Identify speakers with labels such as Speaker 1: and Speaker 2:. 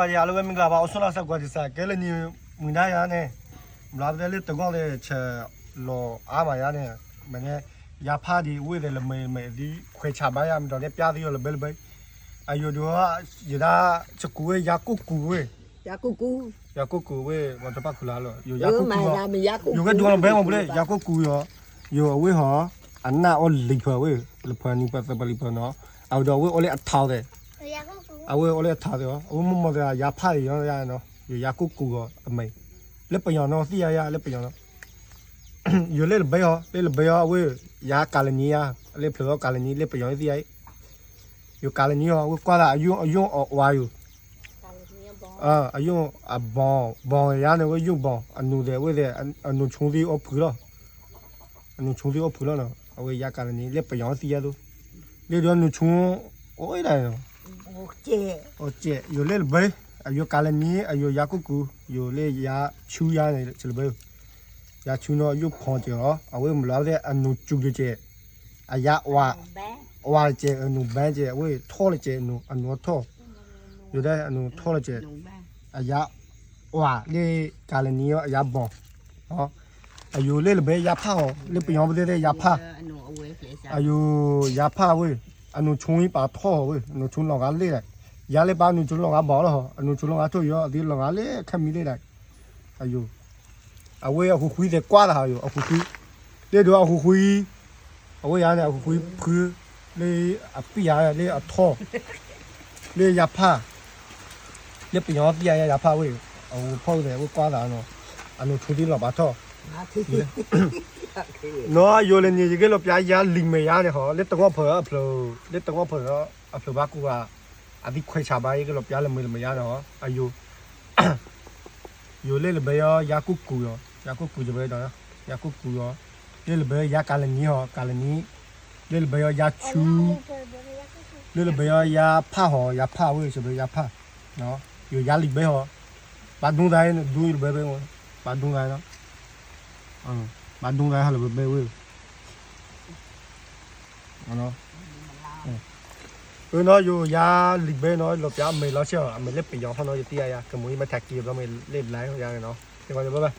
Speaker 1: ပါရလိုပဲမင်္ဂလာပါအဆွမ်းလာဆက်ကွာဒီစားကဲလနီမင်းသားရနဲ့မလာတဲ့လေတကောလေချက်လောအားမရနဲ့မနေ့ရဖားဒီဝေးတယ်လမေမေဒီခွေချပါရမတော်တဲ့ပြားသေးရလဘယ်ဘယ်အယိုတော့ရတာချကူဝေရကုကူဝေ
Speaker 2: Ya kuku.
Speaker 1: ရကုကူဝေဝတ်တပတ်ခလာလောယိုရ
Speaker 2: Yo
Speaker 1: ကုကူ
Speaker 2: mai la mi ya kuku.
Speaker 1: ယိုကဒူလဘဲမဘလေရကုကူရောယိုအဝေဟောအနာအော်လိဖဝေလဖာနီပတ်ပလီပနော်အော်တော့ဝေအော်လေအထောက်တဲ့
Speaker 3: ရကုတ်ကူ
Speaker 1: အဝဲအလဲထားတယ်အဝမမကရဖတ်ရရနော်ရကုကူအမေလက်ပယောနော်သိရရလက်ပယောနော်ယလက်ဘေယောလက်ဘေယောအဝဲရကာလနီယာလက်ဖလောကာလနီလက်ပယောသိရယကာလနီယောဝကွာလာအယုံအယုံဝါယုအာအယုံအဘောဘောရနေဝယုံဘောအနုတဲ့ဝဲတဲ့အနုချုံဒီအဖူလောအနုချုံဒီအဖူလောနော်အဝဲရကာလနီလက်ပယောသိရလို့လေတော့နုချုံအိုးရတယ်နော် Oche. Oche. Yo le bay. Ayo kalani ayo yakuku. Yo le ya chu ya ne chul bay. Ya chu no yo khon che
Speaker 2: ro. Awe
Speaker 1: mla de anu chu ge che. Aya wa. Wa che anu ban che. Awe tho le che anu anu tho. Yo de anu tho le che. Aya wa le kalani yo aya bon. Ho. အယူလေးလည်းပဲရဖဟောလေးပြောင်းပတဲ့ရဖအယူရဖဝေး အနုချုံပါထောဝေအနုချုံလောင်ကလေးလိုက်ရလေပါအနုချုံလောင်ကဘောလောအနုချုံလောင်ကတို့ရောအဒီလောင်ကလေးခမီလေးလိုက်အယုအဝေးအခုခွီးတယ်ကွာတာဟာယုအခုခွီးလေတို့အခုခွီးအဝေးရတယ်အခုခွီးခွီးလေအပိရလေအထောလေရဖာလေပြောပြရရဖာဝေးအခုဖောက်တယ်ကိုကွာတာနော်အနုချုံဒီလောင်
Speaker 2: ပါထော
Speaker 1: နော်ယိုလင်းကြီးကလောပြာရလီမေရနေဟောလက်တော့ဖော်အဖလိုလက်တော့ဖော်အဖလိုဘာကူကအဒီခွေချပါရကလောပြာလမေလမေရနေဟောအယိုယိုလေလဘယယာကုကူရောယာကုကူကြပဲတော့ယာကုကူရောလေလဘယယာကလနီဟောကလနီလေလဘယယာချူလေလဘယယာဖဟောယာဖဝေဆိုပဲယာဖနော်ယိုယာလီဘဲဟောဘာဒုံတိုင်းဒူလဘဲဘဲဘာဒုံတိုင်းနော် အင်း bà đung ra hay là bê bê quê nó ừ nó dù ya lịch bê nó lột giá mày lo chưa mày lép bị gió nó tia ya cái mũi mà thạch kia nó mày lép lái ra nó thì coi bye bye